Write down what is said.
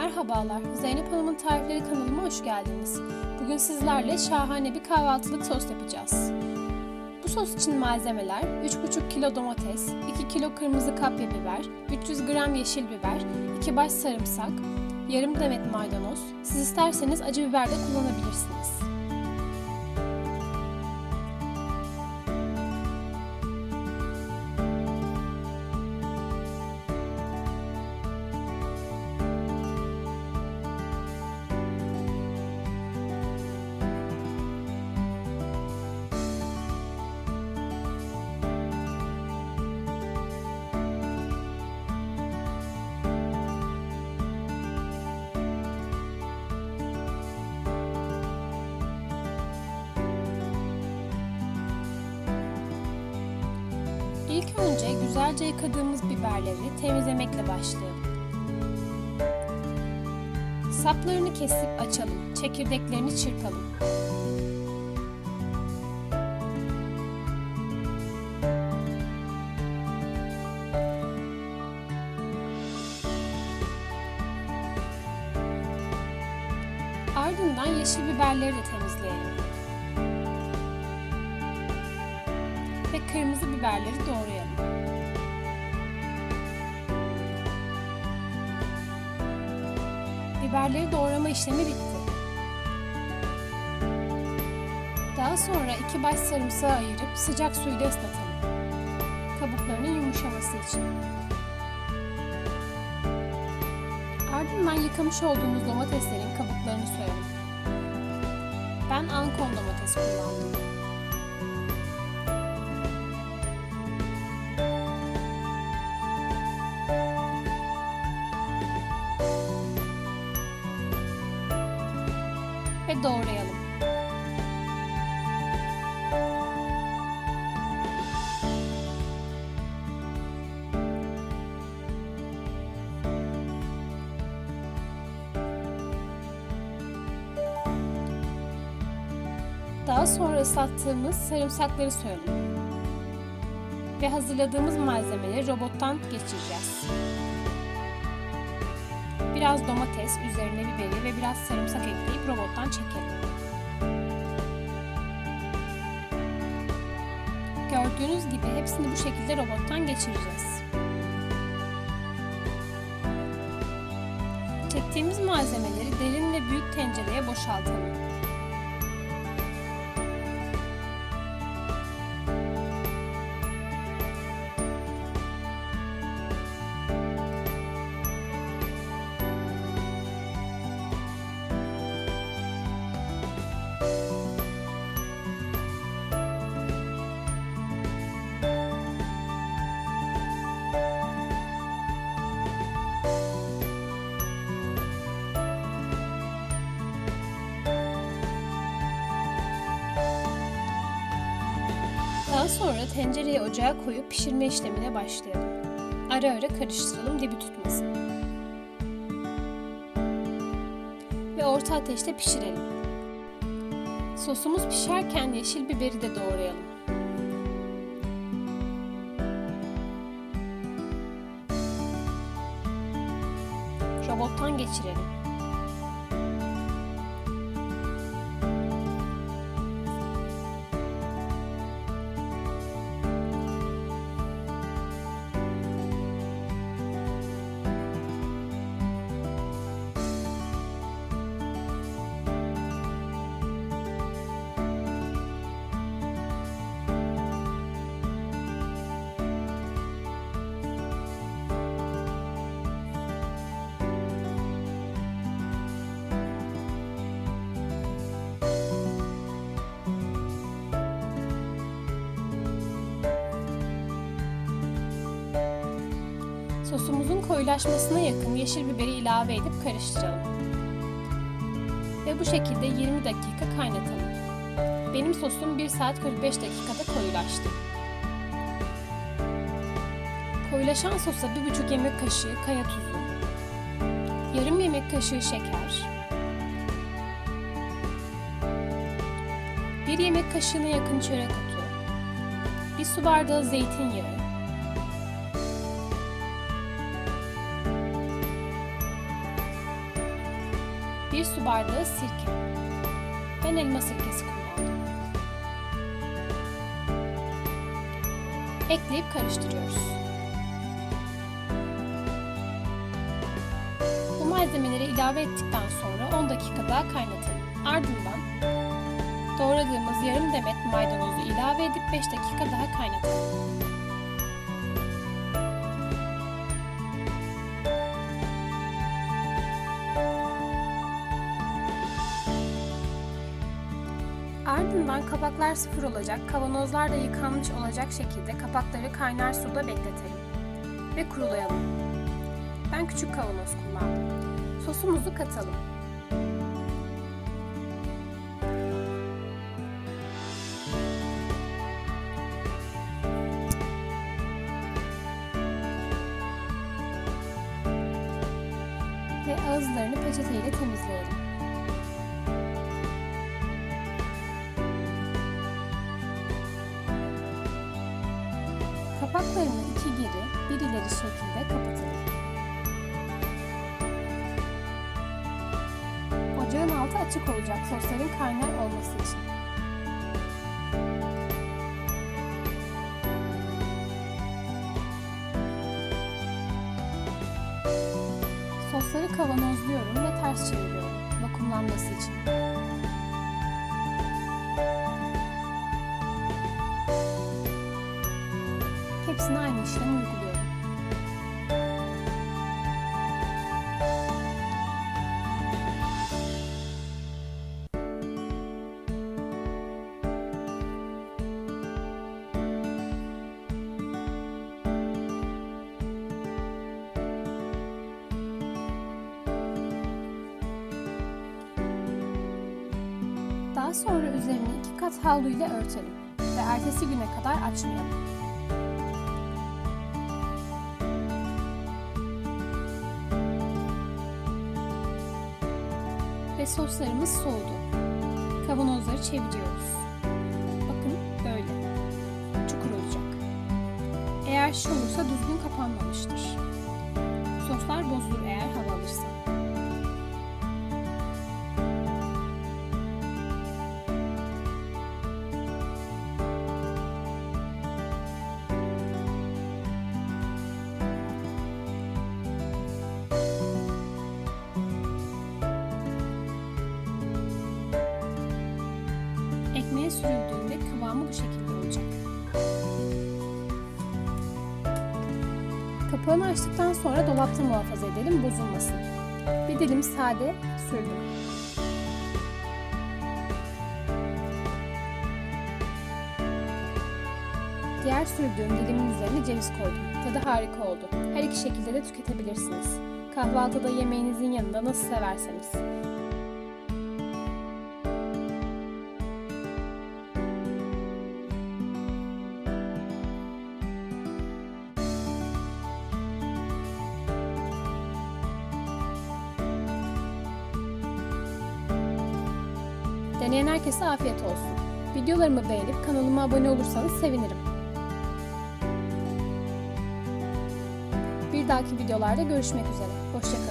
Merhabalar, Zeynep Hanım'ın Tarifleri kanalıma hoş geldiniz. Bugün sizlerle şahane bir kahvaltılık sos yapacağız. Bu sos için malzemeler 3,5 kilo domates, 2 kilo kırmızı kapya biber, 300 gram yeşil biber, 2 baş sarımsak, yarım demet maydanoz. Siz isterseniz acı biber de kullanabilirsiniz. İlk önce güzelce yıkadığımız biberleri temizlemekle başlayalım. Saplarını kesip açalım, çekirdeklerini çırpalım. Ardından yeşil biberleri de temizleyelim. Ve kırmızı biberleri doğrayalım. Biberleri doğrama işlemi bitti. Daha sonra iki baş sarımsağı ayırıp sıcak suyla ıslatalım. Kabuklarının yumuşaması için. Ardından yıkamış olduğumuz domateslerin kabuklarını soyalım. Ben Ankon domates kullandım. Doğrayalım. Daha sonra ıslattığımız sarımsakları soyalım. Ve hazırladığımız malzemeleri robottan geçireceğiz. Biraz domates, üzerine biberi ve biraz sarımsak ekleyip robottan çekelim. Gördüğünüz gibi hepsini bu şekilde robottan geçireceğiz. Çektiğimiz malzemeleri derin ve büyük tencereye boşaltalım. Sonra tencereyi ocağa koyup pişirme işlemine başlayalım. Ara ara karıştıralım dibi tutmasın. Ve orta ateşte pişirelim. Sosumuz pişerken yeşil biberi de doğrayalım. Robottan geçirelim. Sosumuzun koyulaşmasına yakın yeşil biberi ilave edip karıştıralım. Ve bu şekilde 20 dakika kaynatalım. Benim sosum 1 saat 45 dakikada koyulaştı. Koyulaşan sosa 1,5 yemek kaşığı kaya tuzu, yarım yemek kaşığı şeker, 1 yemek kaşığına yakın çörek otu, 1 su bardağı zeytinyağı, 1 su bardağı sirke. Ben elma sirkesi kullandım. Ekleyip karıştırıyoruz. Bu malzemeleri ilave ettikten sonra 10 dakika daha kaynatalım. Ardından doğradığımız yarım demet maydanozu ilave edip 5 dakika daha kaynatalım. Ardından kapaklar sıfır olacak, kavanozlar da yıkanmış olacak şekilde kapakları kaynar suda bekletelim ve kurulayalım. Ben küçük kavanoz kullandım. Sosumuzu katalım. Ve ağızlarını peçeteyle temizleyelim. Kapaklarını iki geri, bir ileri şekilde kapatalım. Ocağın altı açık olacak sosların kaynar olması için. Sosları kavanozluyorum ve ters çeviriyorum vakumlanması için. Hepsine aynı işlemi uyguluyorum. Daha sonra üzerini iki kat havlu ile örtelim ve ertesi güne kadar açmayalım. Soslarımız soğudu. Kavanozları çeviriyoruz. Bakın böyle. Çukur olacak. Eğer şu olursa düzgün kapanmamıştır. Soslar bozulur eğer hava alırsa. Sürüldüğünde kıvamı bu şekilde olacak. Kapağını açtıktan sonra dolapta muhafaza edelim bozulmasın. Bir dilim sade sürdüm. Diğer sürdüğüm dilimin üzerine ceviz koydum. Tadı harika oldu. Her iki şekilde de tüketebilirsiniz. Kahvaltıda yemeğinizin yanında nasıl severseniz. Deneyen herkese afiyet olsun. Videolarımı beğenip kanalıma abone olursanız sevinirim. Bir dahaki videolarda görüşmek üzere. Hoşçakalın.